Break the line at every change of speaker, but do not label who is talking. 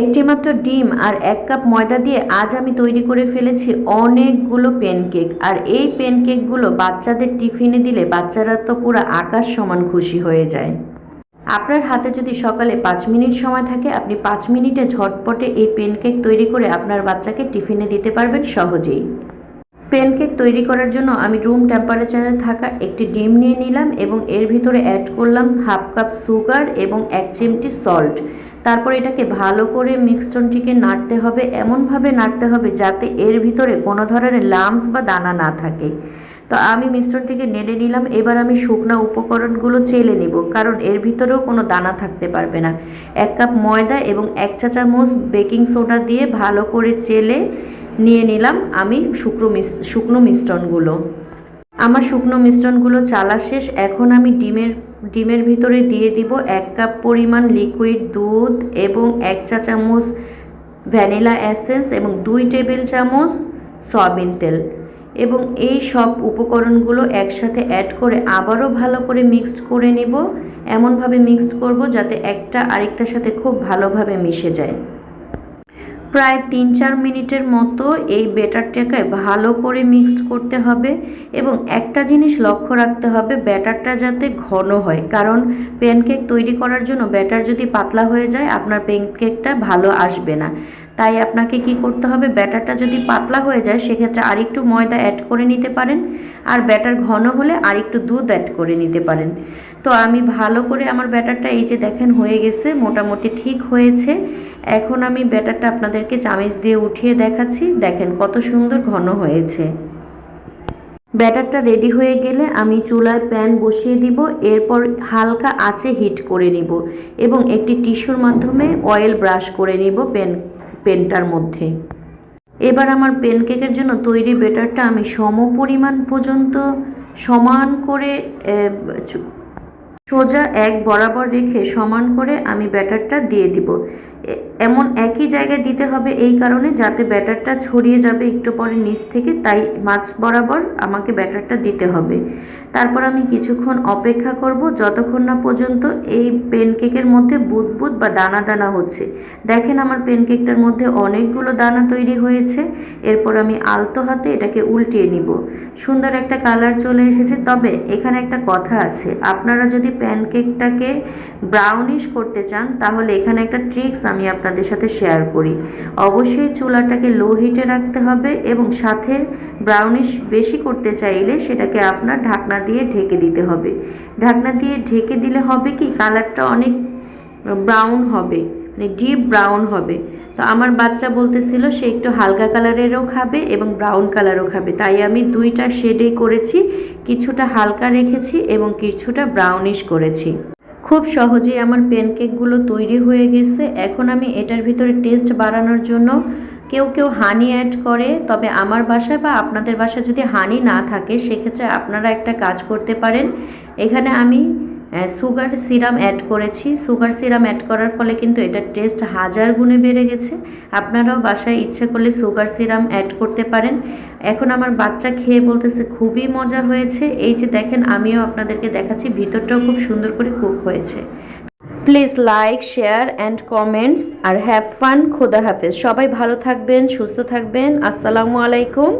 একটিমাত্র ডিম আর এক কাপ ময়দা দিয়ে আজ আমি তৈরি করে ফেলেছি অনেকগুলো প্যানকেক আর এই প্যানকেকগুলো বাচ্চাদের টিফিনে দিলে বাচ্চারা তো পুরো আকাশ সমান খুশি হয়ে যায়। আপনার হাতে যদি সকালে পাঁচ মিনিট সময় থাকে, আপনি পাঁচ মিনিটে ঝটপটে এই প্যানকেক তৈরি করে আপনার বাচ্চাকে টিফিনে দিতে পারবেন সহজেই। প্যানকেক তৈরি করার জন্য আমি রুম টেম্পারেচারে থাকা একটি ডিম নিয়ে নিলাম এবং এর ভিতরে অ্যাড করলাম হাফ কাপ সুগার এবং এক চিমটি সল্ট তারপর এটাকে ভালো করে মিক্সচনটিকে নাড়তে হবে, এমনভাবে নাড়তে হবে যাতে এর ভিতরে কোনো ধরনের লামস বা দানা না থাকে। তো আমি মিশ্রণটিকে নেড়ে নিলাম, এবার আমি শুকনা উপকরণগুলো চেলে নিব, কারণ এর ভিতরেও কোনো দানা থাকতে পারবে না। এক কাপ ময়দা এবং এক চা চামচ বেকিং সোডা দিয়ে ভালো করে চেলে নিয়ে নিলাম আমি শুকনো শুকনো মিশ্রণগুলো। আমার শুকনো মিশ্রণগুলো চালা শেষ, এখন আমি ডিমের ডিমের ভিতরে দিয়ে দিব এক কাপ পরিমাণ লিকুইড দুধ এবং এক চা চামচ ভ্যানিলা এসেন্স এবং দুই টেবিল চামচ সয়াবিন তেল। এবং এই সব উপকরণগুলো একসাথে অ্যাড করে আবারও ভালো করে মিক্সড করে নিব। এমনভাবে মিক্সড করব যাতে একটা আরেকটার সাথে খুব ভালোভাবে মিশে যায়। প্রায় তিন চার মিনিটের মতো এই ব্যাটারটাকে ভালো করে মিক্সড করতে হবে এবং একটা জিনিস লক্ষ্য রাখতে হবে, ব্যাটারটা যাতে ঘন হয়। কারণ প্যানকেক তৈরি করার জন্য ব্যাটার যদি পাতলা হয়ে যায়, আপনার প্যানকেকটা ভালো আসবে না। তাই আপনাকে কি করতে হবে? ব্যাটারটা যদি পাতলা হয়ে যায়, সেক্ষেত্রে আরেকটু ময়দা অ্যাড করে নিতে পারেন। আর ব্যাটার ঘন হলে আরেকটু দুধ অ্যাড করে নিতে পারেন। তো আমি ভালো করে আমার ব্যাটারটা এই যে দেখেন হয়ে গেছে, মোটামুটি ঠিক হয়েছে। এখন আমি ব্যাটারটা আপনাদেরকে চামিচ দিয়ে উঠিয়ে দেখাচ্ছি। দেখেন কত সুন্দর ঘন হয়েছে। ব্যাটারটা রেডি হয়ে গেলে আমি চুলায় প্যান বসিয়ে দিব। এরপর হালকা আঁচে হিট করে নিব এবং একটি টিস্যুর মাধ্যমে অয়েল ব্রাশ করে নিব পেন পেনটার মধ্যে। এবার আমার পেনকেকের জন্য তৈরি বেটারটা আমি সম পরিমাণ পর্যন্ত সমান করে সোজা এক বরাবর রেখে সমান করে আমি ব্যাটারটা দিয়ে দিব। এমন একই জায়গায় দিতে হবে এই কারণে যাতে ব্যাটারটা ছড়িয়ে যাবে একটু পরে নিচ থেকে, তাই মাছ বরাবর আমাকে ব্যাটারটা দিতে হবে। তারপর আমি কিছুক্ষণ অপেক্ষা করব, যতক্ষণ না পর্যন্ত এই পেনকেকের মধ্যে বুদবুদ বা দানা দানা হচ্ছে। দেখেন আমার পেনকেকটার মধ্যে অনেকগুলো দানা তৈরি হয়েছে, এরপর আমি আলতো হাতে এটাকে উল্টিয়ে নিব। সুন্দর একটা কালার চলে এসেছে, তবে এখানে একটা কথা আছে। আপনারা যদি প্যানকেকটাকে ব্রাউনিশ করতে চান, তাহলে এখানে একটা ট্রিক্স আমি আপনাদের সাথে শেয়ার করি। অবশ্যই চুলাটাকে লো হিটে রাখতে হবে এবং সাথে ব্রাউনিশ বেশি করতে চাইলে সেটাকে আপনার ঢাকনা দিয়ে ঢেকে দিতে হবে। ঢাকনা দিয়ে ঢেকে দিলে হবে কি? কালারটা অনেক ব্রাউন হবে মানে ডিপ ব্রাউন হবে। তো আমার বাচ্চা বলতেছিল সে একটু হালকা কালারেরও খাবে এবং ব্রাউন কালারও খাবে। তাই আমি দুইটা শেডে করেছি, কিছুটা হালকা রেখেছি এবং কিছুটা ব্রাউনিশ করেছি। খুব সহজেই আমার প্যানকেকগুলো তৈরি হয়ে গেছে। এখন আমি এটার ভিতরে টেস্ট বাড়ানোর জন্য কেউ কেউ হানি অ্যাড করে, তবে আমার বাসায় বা আপনাদের বাসায় যদি হানি না থাকে, সেক্ষেত্রে আপনারা একটা কাজ করতে পারেন। এখানে আমি সুগার সিরাম অ্যাড করেছি। সুগার সিরাম অ্যাড করার ফলে কিন্তু এটার টেস্ট হাজার গুণে বেড়ে গেছে। আপনারাও বাসায় ইচ্ছে করলে সুগার সিরাম অ্যাড করতে পারেন। এখন আমার বাচ্চা খেয়ে বলতেছে, খুবই মজা হয়েছে। এই যে দেখেন, আমিও আপনাদেরকে দেখাচ্ছি, ভিতরটাও খুব সুন্দর করে কুক হয়েছে। Please like share and comments R have fun খোদা হাফেজ। সবাই ভালো থাকবেন, সুস্থ থাকবেন। আসসালামু আলাইকুম।